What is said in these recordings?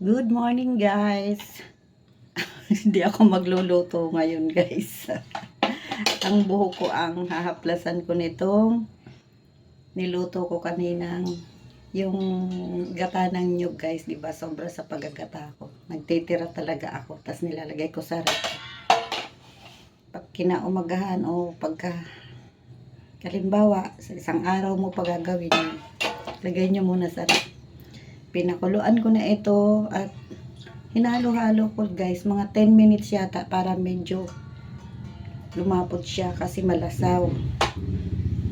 Good morning guys. Hindi ako magluluto ngayon guys. ang buhok ko ang hahaplasan ko nitong niluto ko kaninang yung gata ng nyug guys, di ba? Sobra sa pagagata ko. Nagtitira talaga ako, tas nilalagay ko sa rep. Pag kinaumagahan o pagka kalimbawa, sa isang araw mo pagagawin lagay nyo muna sa rep pinakuluan ko na ito at hinalo-halo ko guys mga 10 minutes yata para medyo lumapot siya kasi malasaw.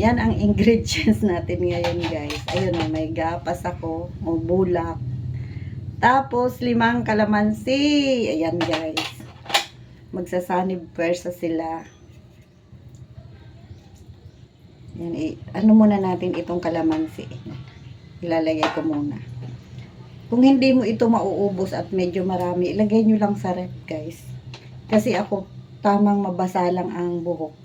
Yan ang ingredients natin ngayon guys. Ayun na may gapas ako o bulak. Tapos limang kalamansi. Ayan guys. Magsasanib pwersa sila. Yan, eh, ano muna natin itong kalamansi? Ilalagay ko muna kung hindi mo ito mauubos at medyo marami, ilagay nyo lang sa rep, guys. Kasi ako, tamang mabasa lang ang buhok.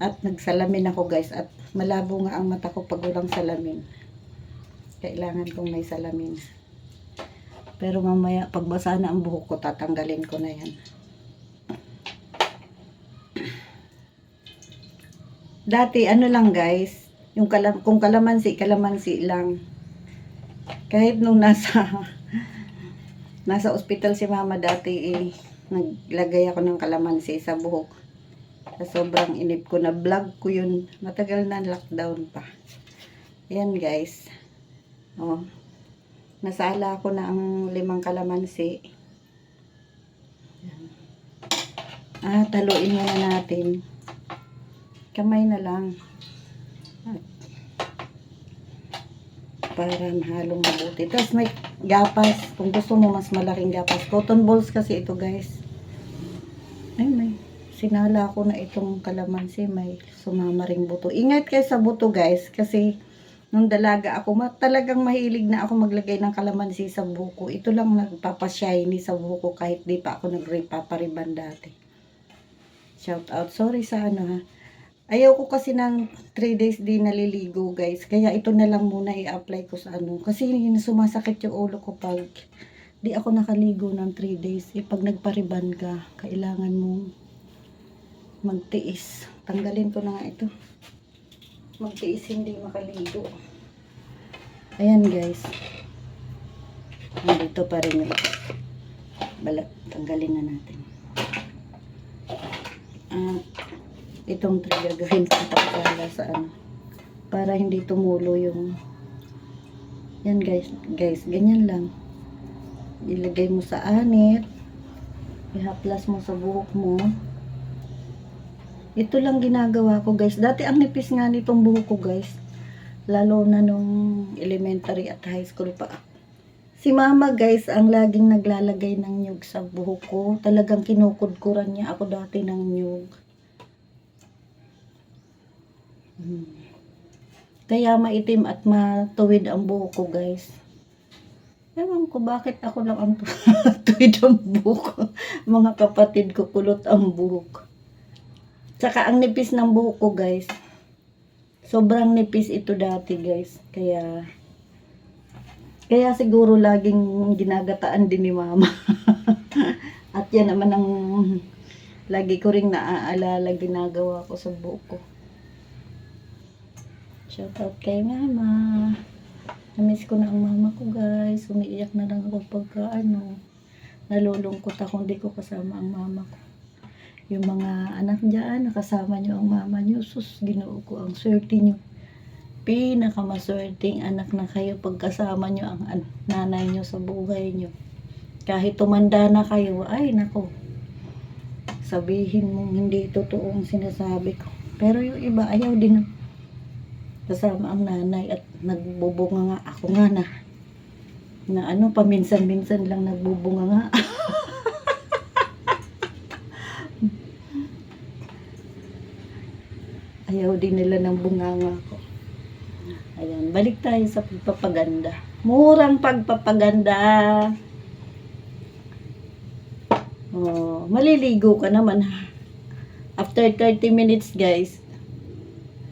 At nagsalamin ako, guys. At malabo nga ang mata ko pag walang salamin. Kailangan kong may salamin. Pero mamaya, pag basa na ang buhok ko, tatanggalin ko na yan. Dati, ano lang, guys. Yung kalam kung kalamansi, kalamansi lang kahit nung nasa nasa ospital si mama dati eh, naglagay ako ng kalamansi sa buhok. Sa sobrang inip ko na vlog ko yun. Matagal na lockdown pa. Ayan guys. Oh. Nasala ko na ang limang kalamansi. Ayan. ah taluin muna natin. Kamay na lang para mahalong mabuti. Tapos may gapas. Kung gusto mo mas malaking gapas. Cotton balls kasi ito guys. Ay may sinala ko na itong kalamansi. May sumama ring buto. Ingat kayo sa buto guys. Kasi nung dalaga ako, talagang mahilig na ako maglagay ng kalamansi sa buko. Ito lang nagpapashiny sa buko kahit di pa ako nagpapariban dati. Shout out. Sorry sa ano ha. Ayaw ko kasi ng 3 days di naliligo guys. Kaya ito na lang muna i-apply ko sa ano. Kasi sumasakit yung ulo ko pag di ako nakaligo ng 3 days. Eh pag nagpariban ka, kailangan mong magtiis. Tanggalin ko na nga ito. Magtiis hindi makaligo. Ayan guys. Nandito pa rin yung balat. Tanggalin na natin. Ah, itong trigger gawin ko para sa ano. Para hindi tumulo yung yan guys guys ganyan lang. Ilagay mo sa anit ihaplas mo sa buhok mo. Ito lang ginagawa ko guys. Dati ang nipis nga nitong buhok ko guys. Lalo na nung elementary at high school pa. Si mama guys, ang laging naglalagay ng nyug sa buhok ko. Talagang kinukudkuran niya ako dati ng nyug. Hmm. Kaya maitim at matuwid ang buhok ko, guys. Ewan ko bakit ako lang ang tuwid ang buhok. Mga kapatid ko kulot ang buhok. Tsaka ang nipis ng buhok ko, guys. Sobrang nipis ito dati, guys. Kaya kaya siguro laging ginagataan din ni mama. at yan naman ang lagi ko ring naaalala ginagawa ko sa buhok ko. Shout out kay mama. Namiss ko na ang mama ko guys. Umiiyak na lang ako pagka ano. Nalulungkot ako hindi ko kasama ang mama ko. Yung mga anak dyan, nakasama nyo ang mama nyo. Sus, ginoo ko ang swerte nyo. Pinakamaswerteng anak na kayo pagkasama nyo ang an- nanay nyo sa buhay nyo. Kahit tumanda na kayo, ay nako. Sabihin mong hindi totoo ang sinasabi ko. Pero yung iba, ayaw din kasama ang nanay at nagbubunga nga. Ako nga na na ano paminsan-minsan lang nagbubunga nga. Ayaw din nila ng bunganga ko ayan balik tayo sa pagpapaganda. Murang pagpapaganda. Oh, maliligo ka naman after 30 minutes guys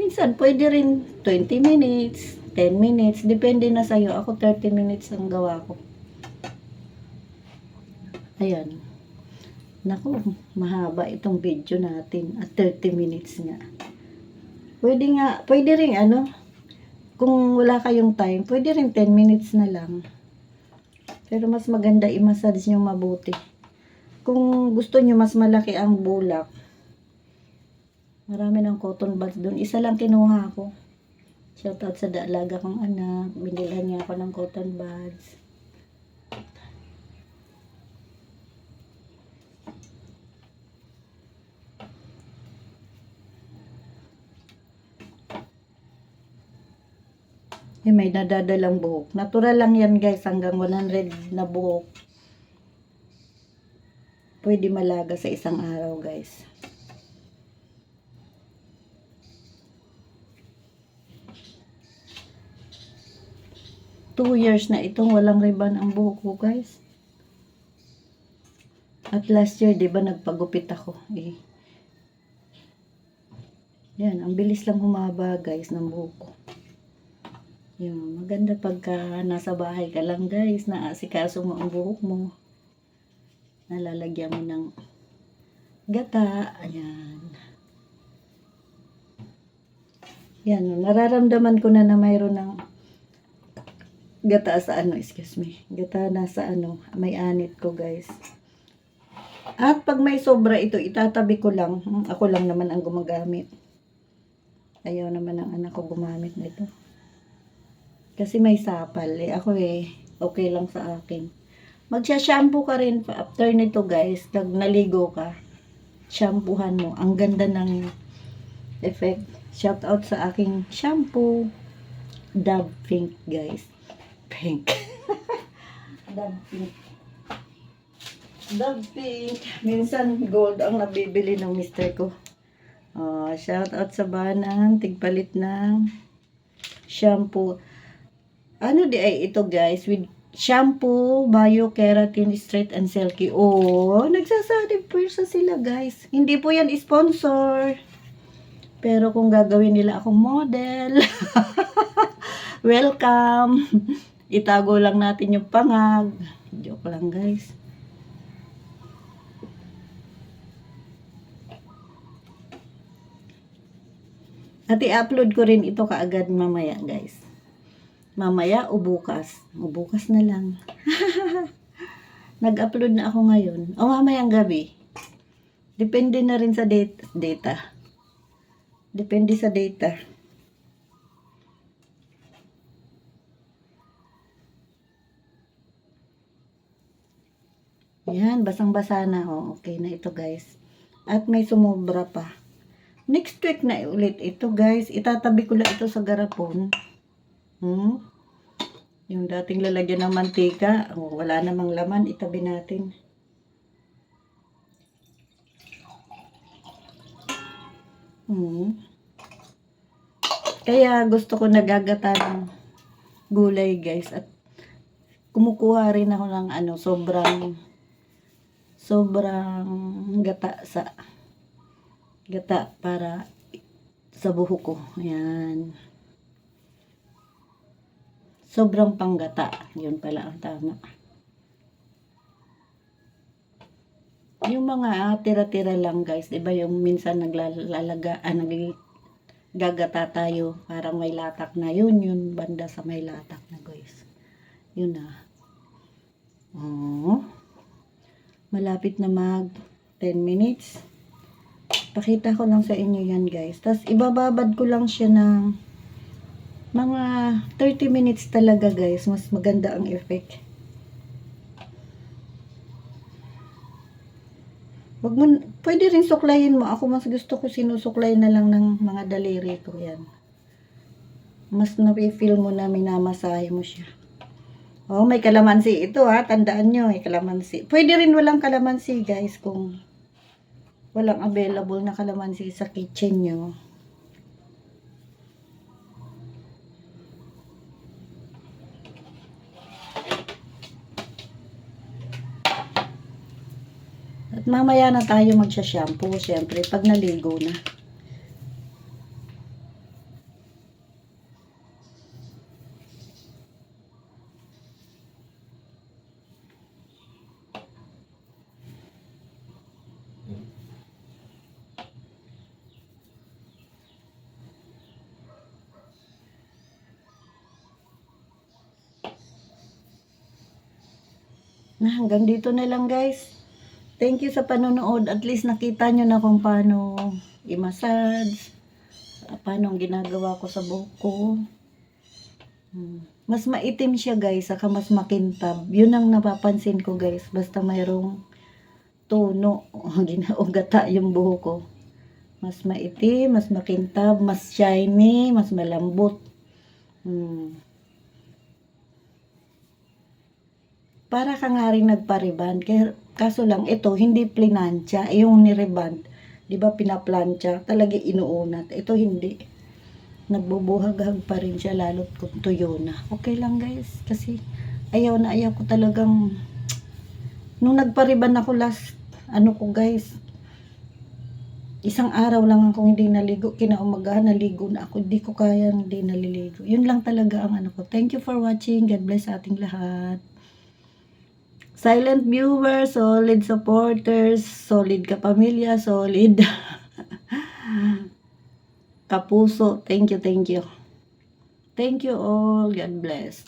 Minsan, pwede rin 20 minutes, 10 minutes. Depende na sa'yo. Ako, 30 minutes ang gawa ko. Ayan. Naku, mahaba itong video natin. At 30 minutes nga. Pwede nga, pwede rin ano, kung wala kayong time, pwede rin 10 minutes na lang. Pero mas maganda i-massage nyo mabuti. Kung gusto nyo mas malaki ang bulak, marami ng cotton buds doon. Isa lang kinuha ko. Shoutout sa daalaga kong anak. Binilhan niya ako ng cotton buds. Eh, may nadadalang buhok. Natural lang yan guys, hanggang 100 na buhok. Pwede malaga sa isang araw guys. Two years na itong walang ribbon ang buhok ko guys. At last year, di ba, nagpagupit ako. Eh. Yan, ang bilis lang humaba guys ng buhok ko. Yung maganda pagka nasa bahay ka lang guys, naasikaso mo ang buhok mo. Nalalagyan mo ng gata. Ayan. Yan, nararamdaman ko na na mayroon ng gata sa ano, excuse me. Gata na sa ano, may anit ko guys. At pag may sobra ito, itatabi ko lang. Hmm, Ako lang naman ang gumagamit. Ayaw naman ang anak ko gumamit nito. Kasi may sapal. Eh, ako eh, okay lang sa akin. Magsha-shampoo ka rin after nito guys. Pag naligo ka, shampoohan mo. Ang ganda ng effect. Shout out sa aking shampoo. Dove Pink guys. Pink. Dove Pink. Dove Pink. Minsan gold ang nabibili ng mister ko. Oh, shout out sa banan. Tigpalit ng shampoo. Ano di ay ito guys, with shampoo, bio, keratin, straight and silky. Oh, nagsasabi pwersa sila guys. Hindi po yan sponsor. Pero kung gagawin nila akong model, welcome. Itago lang natin yung pangag. Joke lang guys. At i-upload ko rin ito kaagad mamaya guys. Mamaya o bukas. O bukas na lang. Nag-upload na ako ngayon. O mamayang gabi. Depende na rin sa data. data. Depende sa data. Yan, basang-basa na. O, okay na ito guys. At may sumobra pa. Next week na ulit ito guys. Itatabi ko lang ito sa garapon. Hmm? Yung dating lalagyan ng mantika, oh, wala namang laman, itabi natin. Hmm. Kaya gusto ko nagagata ng gulay guys at kumukuha rin ako ng ano sobrang sobrang gata sa gata para sa buhok ko. Ayan. Sobrang panggata. Yun pala ang tama. Yung mga ah, tira-tira lang guys, 'di ba yung minsan naglalaga ah, naggagata tayo, parang may latak na yun, yun banda sa may latak na guys. Yun na. Oh. Malapit na mag 10 minutes. Pakita ko lang sa inyo yan guys. Tapos ibababad ko lang siya ng mga 30 minutes talaga guys. Mas maganda ang effect. Wag mo, pwede rin suklayin mo. Ako mas gusto ko sinusuklay na lang ng mga daliri ko yan. Mas na-feel mo na minamasahe mo siya. Oh, may kalamansi ito ha. Tandaan nyo, may kalamansi. Pwede rin walang kalamansi guys kung walang available na kalamansi sa kitchen nyo. At mamaya na tayo magsha-shampoo, syempre, pag naligo na. Na, hanggang dito na lang guys. Thank you sa panonood. At least nakita nyo na kung paano i-massage. ah, Paano ang ginagawa ko sa buhok ko. Hmm. Mas maitim siya guys, saka mas makintab. Yun ang napapansin ko guys. Basta mayroong tono o gata yung buhok ko. Mas maitim, mas makintab, mas shiny, mas malambot. Hmm. Para ka nga rin nagpa-reband. Kaso lang, ito, hindi plinansya. Yung ni-reband, di ba pinaplancha, talaga inuunat. Ito hindi. Nagbubuhag-hag pa rin siya, lalo't kung tuyo na. Okay lang guys, kasi ayaw na ayaw ko talagang... Nung nagpa-reband ako last, ano ko guys, isang araw lang akong hindi naligo. Kinaumagahan, naligo na ako. Hindi ko kaya hindi naliligo. Yun lang talaga ang ano ko. Thank you for watching. God bless ating lahat. Silent viewers, solid supporters, solid kapamilya, solid kapuso. Thank you, thank you. Thank you all. God bless.